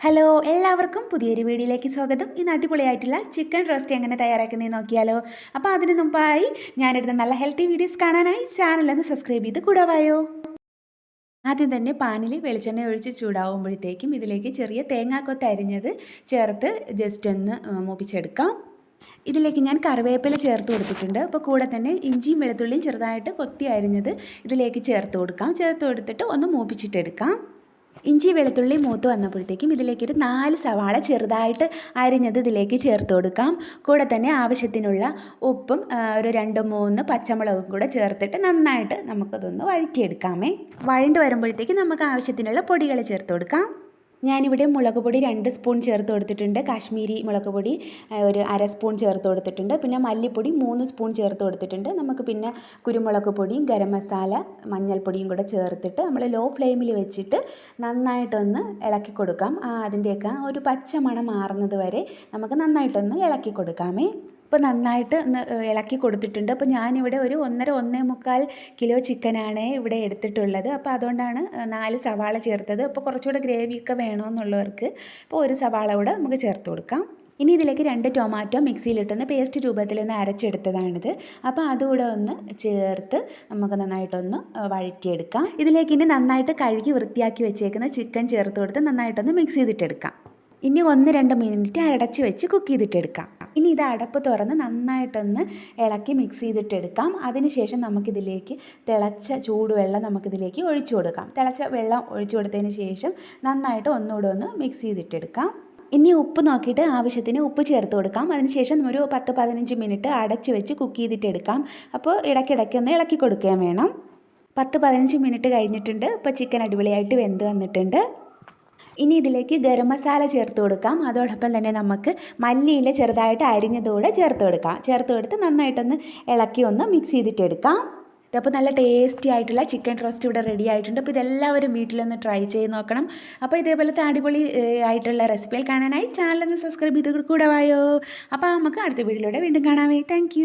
Hello എല്ലാവർക്കും പുതിയൊരു വീഡിയോയിലേക്ക് സ്വാഗതം. ഇന്ന് അടിപൊളിയായിട്ടുള്ള ചിക്കൻ റോസ്റ്റ് എങ്ങനെ തയ്യാറാക്കുന്നതെന്ന് നോക്കിയാലോ. അപ്പോൾ അതിന് മുമ്പായി ഞാനെടുത്ത നല്ല ഹെൽത്തി വീഡിയോസ് കാണാനായി ചാനലൊന്ന് സബ്സ്ക്രൈബ് ചെയ്ത് കൂടാവായോ. ആദ്യം തന്നെ പാനിൽ വെളിച്ചെണ്ണ ഒഴിച്ച് ചൂടാവുമ്പോഴത്തേക്കും ഇതിലേക്ക് ചെറിയ തേങ്ങാക്കൊത്ത് അരിഞ്ഞത് ചേർത്ത് ജസ്റ്റ് ഒന്ന് മൂപ്പിച്ചെടുക്കാം. ഇതിലേക്ക് ഞാൻ കറിവേപ്പില ചേർത്ത് കൊടുത്തിട്ടുണ്ട്. അപ്പോൾ കൂടെ തന്നെ ഇഞ്ചിയും വെളുത്തുള്ളിയും ചെറുതായിട്ട് കൊത്തി അരിഞ്ഞത് ഇതിലേക്ക് ചേർത്ത് കൊടുക്കാം. ചേർത്ത് കൊടുത്തിട്ട് ഒന്ന് മൂപ്പിച്ചിട്ടെടുക്കാം. ഇഞ്ചി വെളുത്തുള്ളി മൂത്ത് വന്നപ്പോഴത്തേക്കും ഇതിലേക്കൊരു നാല് സവാള ചെറുതായിട്ട് അരിഞ്ഞത് ഇതിലേക്ക് ചേർത്ത് കൊടുക്കാം. കൂടെ തന്നെ ആവശ്യത്തിനുള്ള ഉപ്പും ഒരു രണ്ട് മൂന്ന് പച്ചമുളകും കൂടെ ചേർത്തിട്ട് നന്നായിട്ട് നമുക്കതൊന്ന് വഴറ്റിയെടുക്കാമേ. വഴണ്ട് വരുമ്പോഴത്തേക്കും നമുക്ക് ആവശ്യത്തിനുള്ള പൊടികൾ ചേർത്ത് കൊടുക്കാം. ഞാനിവിടെ മുളക് പൊടി രണ്ട് സ്പൂൺ ചേർത്ത് കൊടുത്തിട്ടുണ്ട്. കാശ്മീരി മുളക് പൊടി ഒരു അര സ്പൂൺ ചേർത്ത് കൊടുത്തിട്ടുണ്ട്. പിന്നെ മല്ലിപ്പൊടി മൂന്ന് സ്പൂൺ ചേർത്ത് കൊടുത്തിട്ടുണ്ട്. നമുക്ക് പിന്നെ കുരുമുളക് പൊടിയും ഗരം മസാല മഞ്ഞൾപ്പൊടിയും കൂടെ ചേർത്തിട്ട് നമ്മൾ ലോ ഫ്ലെയിമിൽ വെച്ചിട്ട് നന്നായിട്ടൊന്ന് ഇളക്കി കൊടുക്കാം. അതിന്റെയൊക്കെ ഒരു പച്ച മണം മാറുന്നത് വരെ നമുക്ക് നന്നായിട്ടൊന്ന് ഇളക്കി കൊടുക്കാമേ. ഇപ്പോൾ നന്നായിട്ട് ഒന്ന് ഇളക്കി കൊടുത്തിട്ടുണ്ട്. അപ്പോൾ ഞാനിവിടെ ഒരു ഒന്നര ഒന്നേ മുക്കാൽ കിലോ ചിക്കനാണ് ഇവിടെ എടുത്തിട്ടുള്ളത്. അപ്പോൾ അതുകൊണ്ടാണ് നാല് സവാള ചേർത്തത്. അപ്പോൾ കുറച്ചുകൂടെ ഗ്രേവിയൊക്കെ വേണമെന്നുള്ളവർക്ക് അപ്പോൾ ഒരു സവാള കൂടെ നമുക്ക് ചേർത്ത് കൊടുക്കാം. ഇനി ഇതിലേക്ക് രണ്ട് ടൊമാറ്റോ മിക്സിയിലിട്ടൊന്ന് പേസ്റ്റ് രൂപത്തിലൊന്ന് അരച്ചെടുത്തതാണിത്. അപ്പോൾ അതുകൂടെ ഒന്ന് ചേർത്ത് നമുക്ക് നന്നായിട്ടൊന്ന് വഴറ്റിയെടുക്കാം. ഇതിലേക്ക് ഇനി നന്നായിട്ട് കഴുകി വൃത്തിയാക്കി വെച്ചേക്കുന്ന ചിക്കൻ ചേർത്ത് കൊടുത്ത് നന്നായിട്ടൊന്ന് മിക്സ് ചെയ്തിട്ടെടുക്കാം. ഇനി ഒന്ന് രണ്ട് മിനിറ്റ് അരടച്ച് വെച്ച് കുക്ക് ചെയ്തിട്ടെടുക്കാം. ഇനി ഇത് അടപ്പ് തുറന്ന് നന്നായിട്ടൊന്ന് ഇളക്കി മിക്സ് ചെയ്തിട്ടെടുക്കാം. അതിനുശേഷം നമുക്കിതിലേക്ക് തിളച്ച ചൂടുവെള്ളം നമുക്കിതിലേക്ക് ഒഴിച്ചു കൊടുക്കാം. തിളച്ച വെള്ളം ഒഴിച്ചു കൊടുത്തതിന് ശേഷം നന്നായിട്ട് ഒന്നുകൂടെ ഒന്ന് മിക്സ് ചെയ്തിട്ടെടുക്കാം. ഇനി ഉപ്പ് നോക്കിയിട്ട് ആവശ്യത്തിന് ഉപ്പ് ചേർത്ത് കൊടുക്കാം. അതിനുശേഷം ഒരു പത്ത് പതിനഞ്ച് മിനിറ്റ് അടച്ച് വെച്ച് കുക്ക് ചെയ്തിട്ടെടുക്കാം. അപ്പോൾ ഇടയ്ക്കിടയ്ക്ക് ഒന്ന് ഇളക്കി കൊടുക്കുകയും വേണം. പത്ത് പതിനഞ്ച് മിനിറ്റ് കഴിഞ്ഞിട്ടുണ്ട്. ഇപ്പോൾ ചിക്കൻ അടിപൊളിയായിട്ട് വെന്ത് വന്നിട്ടുണ്ട്. ഇനി ഇതിലേക്ക് ഗരം മസാല ചേർത്ത് കൊടുക്കാം. അതോടൊപ്പം തന്നെ നമുക്ക് മല്ലിയില ചെറുതായിട്ട് അരിഞ്ഞതുകൂടെ ചേർത്ത് കൊടുക്കാം. ചേർത്ത് കൊടുത്ത് നന്നായിട്ടൊന്ന് ഇളക്കി ഒന്ന് മിക്സ് ചെയ്തിട്ടെടുക്കാം. ഇതപ്പോൾ നല്ല ടേസ്റ്റി ആയിട്ടുള്ള ചിക്കൻ റോസ്റ്റ് ഇവിടെ റെഡി ആയിട്ടുണ്ട്. അപ്പോൾ ഇതെല്ലാവരും വീട്ടിലൊന്ന് ട്രൈ ചെയ്ത് നോക്കണം. അപ്പോൾ ഇതേപോലത്തെ അടിപൊളി ആയിട്ടുള്ള റെസിപ്പികൾ കാണാനായി. ചാനലൊന്ന് സബ്സ്ക്രൈബ് ചെയ്ത് കൂടെ വായോ. അപ്പോൾ നമുക്ക് അടുത്ത വീഡിയോയിലൂടെ വീണ്ടും കാണാമേ താങ്ക്